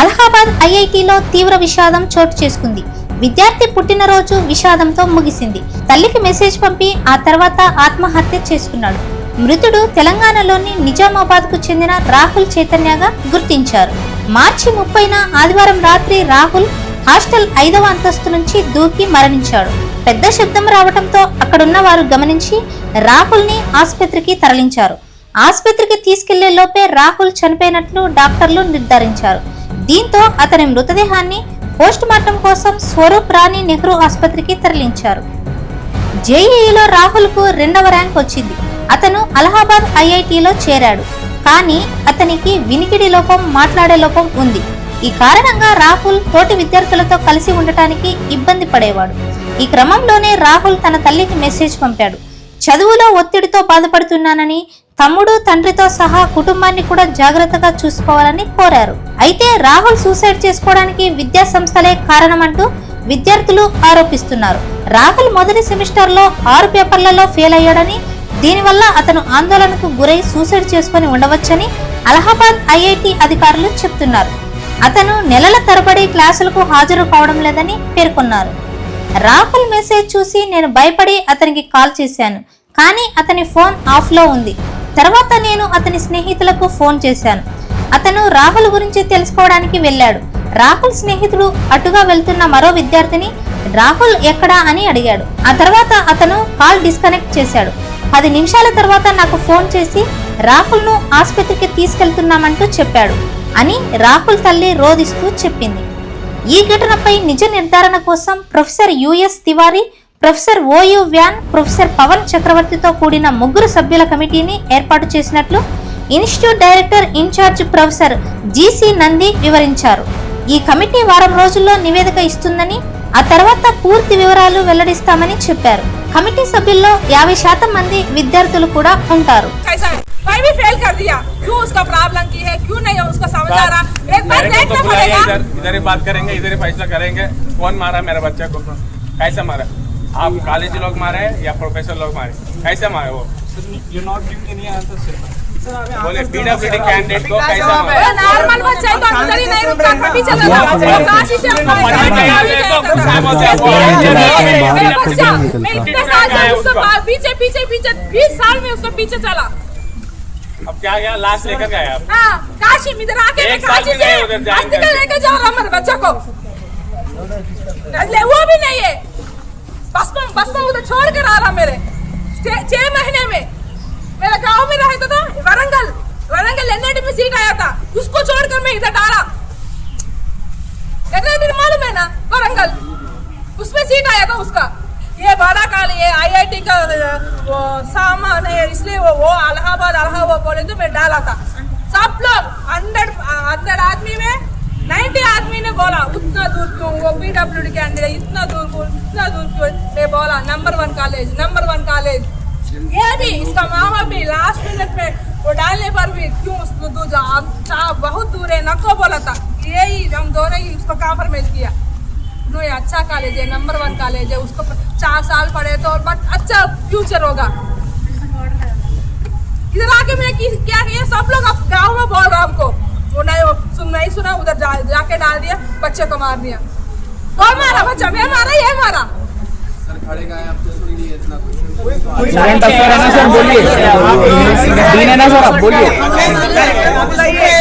అలహాబాద్ ఐఐటిలో తీవ్ర విషాదం చోటు చేసుకుంది. విద్యార్థి పుట్టినరోజు విషాదంతో ముగిసింది. తల్లికి మెసేజ్ పంపి ఆ తర్వాత ఆత్మహత్య చేసుకున్నాడు. మృతుడు తెలంగాణలోని నిజామాబాద్కు చెందిన రాహుల్ చైతన్యగా గుర్తించారు. మార్చి ముప్పైన ఆదివారం రాత్రి రాహుల్ హాస్టల్ ఐదవ అంతస్తు నుంచి దూకి మరణించాడు. పెద్ద శబ్దం రావడంతో అక్కడున్న వారు గమనించి రాహుల్ని ఆసుపత్రికి తరలించారు. ఆసుపత్రికి తీసుకెళ్ళే లోపే రాహుల్ చనిపోయినట్లు డాక్టర్లు నిర్ధారించారు. దీంతో అతని మృతదేహాన్ని పోస్ట్ మార్టం కోసం స్వరూప్ రాణి నెహ్రూ ఆసుపత్రికి తరలించారు. జేఈఈలో రాహుల్కు రెండవ ర్యాంక్ వచ్చింది. అతను అలహాబాద్ ఐఐటిలో చేరాడు. కానీ అతనికి వినికిడి లోపం మాట్లాడే లోపం ఉంది. ఈ కారణంగా రాహుల్ తోటి విద్యార్థులతో కలిసి ఉండటానికి ఇబ్బంది పడేవాడు. ఈ క్రమంలోనే రాహుల్ తన తల్లికి మెసేజ్ పంపాడు. చదువులో ఒత్తిడితో బాధపడుతున్నానని తమ్ముడు తండ్రితో సహా కుటుంబాన్ని కూడా జాగ్రత్తగా చూసుకోవాలని కోరారు. అయితే రాహుల్ సూసైడ్ చేసుకోవడానికి విద్యా సంస్థలే కారణమంటూ విద్యార్థులు ఆరోపిస్తున్నారు. రాహుల్ మొదటి సెమిస్టర్లో ఆరు పేపర్లలో ఫెయిల్ అయ్యాడని దీనివల్ల అతను ఆందోళనకు గురై సూసైడ్ చేసుకుని ఉండవచ్చని అలహాబాద్ ఐఐటి అధికారులు చెప్తున్నారు. అతను నెలల తరబడి క్లాసులకు హాజరు కావడం లేదని పేర్కొన్నారు. రాహుల్ మెసేజ్ చూసి నేను భయపడి అతనికి కాల్ చేశాను కానీ అతని ఫోన్ ఆఫ్లో ఉంది. తర్వాత నేను అతని స్నేహితులకు ఫోన్ చేశాను. అతను రాహుల్ గురించి తెలుసుకోవడానికి వెళ్ళాడు. రాహుల్ స్నేహితుడు అటుగా వెళ్తున్న మరో విద్యార్థిని రాహుల్ ఎక్కడా అని అడిగాడు. ఆ తర్వాత అతను కాల్ డిస్కనెక్ట్ చేశాడు. పది నిమిషాల తర్వాత నాకు ఫోన్ చేసి రాహుల్ను ఆసుపత్రికి తీసుకెళ్తున్నామంటూ చెప్పాడు అని రాహుల్ తల్లి రోధిస్తూ చెప్పింది. ఈ ఘటనపై నిజ నిర్ధారణ కోసం professor US Tiwari professor OU వ్యాన్ ప్రొఫెసర్ పవన్ చక్రవర్తితో కూడిన ముగ్గురు సభ్యుల కమిటీని ఏర్పాటు చేసినట్లు institute director incharge professor GC Nandi వివరించారు ఈ కమిటీ వారం రోజుల్లో నివేదిక ఇస్తుందని ఆ తర్వాత పూర్తి వివరాలు వెల్లడిస్తామని చెప్పారు కమిటీ సభ్యుల్లో యాభై శాతం మంది విద్యార్థులు కూడా ఉంటారు कैसा है भाई भी फेल कर दिया क्यों उसका प्रॉब्लम की है क्यों नहीं है उसको समझ आ रहा एक बार मेरे को देखना तो बुलाइए पड़ेगा इधर इधर ही बात करेंगे इधर ही फैसला करेंगे कौन मारा मेरे बच्चे को कैसे मारा आप कॉलेज लोग मारे या प्रोफेसर लोग मारे? कैसे मारे वो. बोले पीडब्ल्यूडी कैंडिडेट को कैसे नॉर्मल बच्चा है तो अंदर ही नहीं रुकता कभी चला जाता तो तो हो। मेरा बच्चा मैं इतने साल से उसको पीछे पीछे पीछे बीस साल में उसको पीछे चला। अब क्या गया? लास्ट लेकर गए आप। हाँ काशी इधर आके एक साल काशी भी से नहीं उधर जाएँगे। हॉस्पिटल जा रहा मेरे बच्चे को। ले वो भी नहीं है। बस में बस में उधर छोड़ कर आ रहा मेरे। छह महीने में। मेरा गाँव में रहता था, वरंगल। वरंगल एनआईटी में सीट आया था। उसको छोड़कर मैं इधर डाला। एनआईटी मालूम है ना, वरंगल? उसमें सीट आया था उसका। ये बड़ा कॉलेज है आईआईटी का वो सामान है, इसलिए वो वो अलाहाबाद अलाहाबाद बोले तो मैं डाला था। सब लोग, हंड्रेड हंड्रेड आदमी में, नाइन्टी आदमी ने बोला, उतना दूर क्यों? वो पीडब्ल्यू कैंडिडेट इतना दूर मैं बोला number one college number one college ये भी इसका मामा भी लास्ट मिनट में वो डालने पर भी क्यों उसको आप बहुत दूर है नको बोला था। यही हम दोनों ही उसको कॉम्प्रोमाइज किया। नो ये अच्छा कॉलेज है नंबर वन कॉलेज है उसको चार साल पढ़े तो बट अच्छा फ्यूचर होगा। इधर आके मैं कि- क्या किया सब लोग अब गाँव में बोल रहा हमको। वो नहीं वो सुन नहीं सुना उधर जा, जाके डाल दिया बच्चे को मार दिया। कौन मारा बच्चा मैं मारा ये मारा। करंट अफेयर है ना सर बोलिए डीन है ना सर आप बोलिए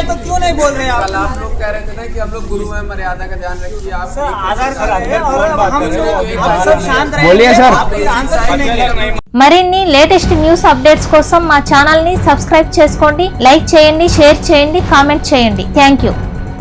तो क्यों नहीं बोल रहे आप कल आप लोग कह रहे थे ना कि हम लोग गुरु हैं मर्यादा का ध्यान रखिए आप आधार कराइए और हम आप सब शांत रहिए बोलिए सर। आप आंसर क्यों नहीं दे रहे? మరిన్ని లేటెస్ట్ న్యూస్ అప్డేట్స్ కోసం మా ఛానల్ ని సబ్స్క్రైబ్ చేసుకోండి లైక్ చేయండి షేర్ చేయండి కామెంట్ చేయండి థ్యాంక్ యూ